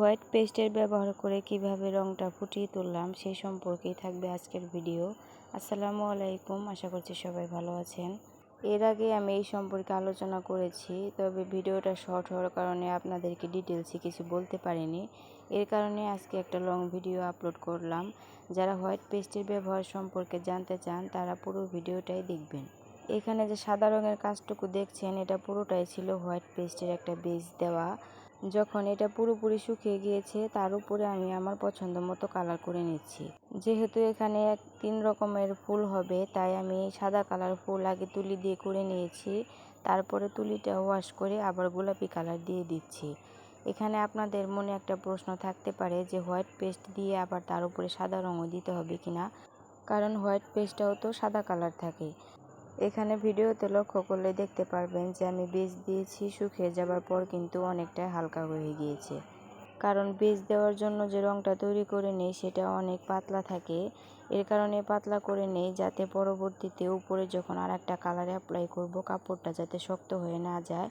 White পেস্টের ব্যবহার করে কীভাবে রংটা ফুটিয়ে তুললাম সেই সম্পর্কেই থাকবে আজকের ভিডিও। আসসালামু আলাইকুম, আশা করছি সবাই ভালো আছেন। এর আগে আমি এই সম্পর্কে আলোচনা করেছি, তবে ভিডিওটা শর্ট হওয়ার কারণে আপনাদেরকে ডিটেলসে কিছু বলতে পারিনি। এর কারণে আজকে একটা লং ভিডিও আপলোড করলাম। যারা হোয়াইট পেস্টের ব্যবহার সম্পর্কে জানতে চান, তারা পুরো ভিডিওটাই দেখবেন। এখানে যে সাদা রঙের কাজটুকু দেখছেন, এটা পুরোটাই ছিল হোয়াইট পেস্টের একটা বেস দেওয়া। যখন এটা পুরোপুরি শুকিয়ে গিয়েছে, তার উপরে আমি আমার পছন্দ মতো কালার করে নিচ্ছি। যেহেতু এখানে এক তিন রকমের ফুল হবে, তাই আমি সাদা কালার ফুল আগে তুলি দিয়ে করে নিয়েছি। তারপরে তুলিটা ওয়াশ করে আবার গোলাপি কালার দিয়ে দিচ্ছি। এখানে আপনাদের মনে একটা প্রশ্ন থাকতে পারে যে হোয়াইট পেস্ট দিয়ে আবার তার উপরে সাদা রঙও দিতে হবে কিনা? কারণ হোয়াইট পেস্টটাও তো সাদা কালার থাকে। এখানে ভিডিওতে লক্ষ্য করলে দেখতে পারবেন যে আমি বীজ দিয়েছি, শুকিয়ে যাবার পর কিন্তু অনেকটাই হালকা হয়ে গিয়েছে। কারণ বীজ দেওয়ার জন্য যে রঙটা তৈরি করে নেই সেটা অনেক পাতলা থাকে। এর কারণে পাতলা করে নেই, যাতে পরবর্তীতে উপরে যখন আর একটা কালার অ্যাপ্লাই করব, কাপড়টা যাতে শক্ত হয়ে না যায়,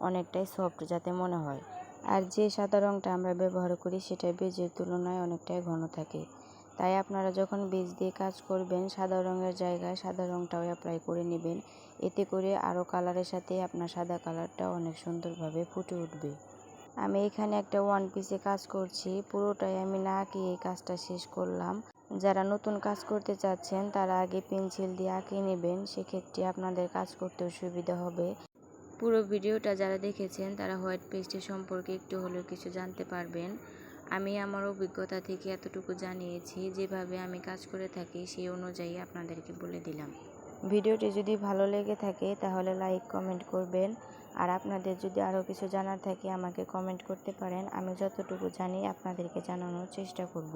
অনেকটাই সফট যাতে মনে হয়। আর যে সাদা রঙটা আমরা ব্যবহার করি, সেটা বীজের তুলনায় অনেকটাই ঘন থাকে। তাই আপনারা যখন বীজ দিয়ে কাজ করবেন, সাদা রঙের জায়গায় সাদা রঙটাও অ্যাপ্লাই করে নেবেন। এতে করে আরও কালারের সাথে আপনার সাদা কালারটা অনেক সুন্দরভাবে ফুটে উঠবে। আমি এখানে একটা ওয়ান পিসে কাজ করছি। পুরোটাই আমি না আঁকিয়ে এই কাজটা শেষ করলাম। যারা নতুন কাজ করতে চাচ্ছেন, তারা আগে পেন্সিল দিয়ে আঁকিয়ে নেবেন। সেক্ষেত্রে আপনাদের কাজ করতেও সুবিধা হবে। পুরো ভিডিওটা যারা দেখেছেন, তারা হোয়াইট পেস্টের সম্পর্কে একটু হলেও কিছু জানতে পারবেন। আমি আমার অভিজ্ঞতা থেকে এতটুকু জানিয়েছি, যেভাবে আমি কাজ করে থাকি সেই অনুযায়ী আপনাদেরকে বলে দিলাম। ভিডিওটি যদি ভালো লেগে থাকে, তাহলে লাইক, কমেন্ট করবেন। আর আপনাদের যদি আরও কিছু জানার থাকে, আমাকে কমেন্ট করতে পারেন। আমি যতটুকু জানি, আপনাদেরকে জানানোর চেষ্টা করব।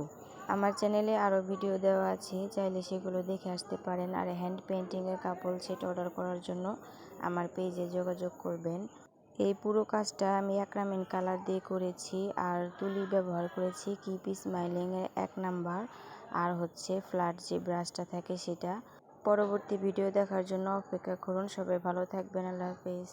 আমার চ্যানেলে আরও ভিডিও দেওয়া আছে, চাইলে সেগুলো দেখে আসতে পারেন। আর হ্যান্ড পেন্টিংয়ের কাপড় সেট অর্ডার করার জন্য আমার পেজে যোগাযোগ করবেন। এই পুরো কাজটা আমি অ্যাক্রামিন কালার দিয়ে করেছি আর তুলি ব্যবহার করেছি কিপি স্মাইলিংয়ের এক নাম্বার আর হচ্ছে ফ্ল্যাট যে ব্রাশটা থাকে সেটা। পরবর্তী ভিডিও দেখার জন্য অপেক্ষা করুন, সবাই ভালো থাকবেন, আল্লাহ হাফেজ।